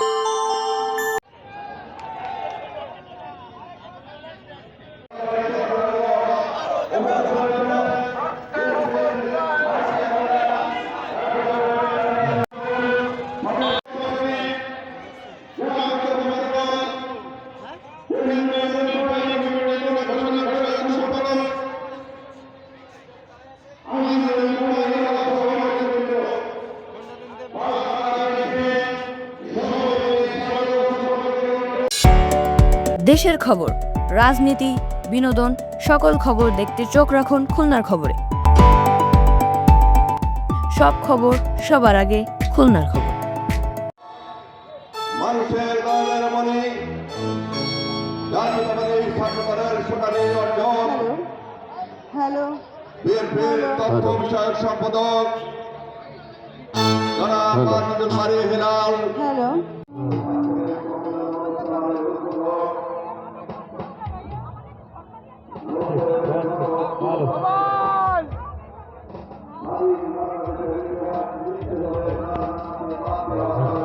Thank you. দেশের খবর রাজনীতি বিনোদন সকল খবর দেখতে চোখ রাখুন খুলনার খবরে। সব খবর সবার আগে খুলনার খবর। মানুষের দলের মনে জাতীয়তাবাদী ছাত্রদলের সোনালী অর্জন। হ্যালো বিএনপির তথ্য বিষয়ক সম্পাদক জনাব হেলাল। হ্যালো। Thank you.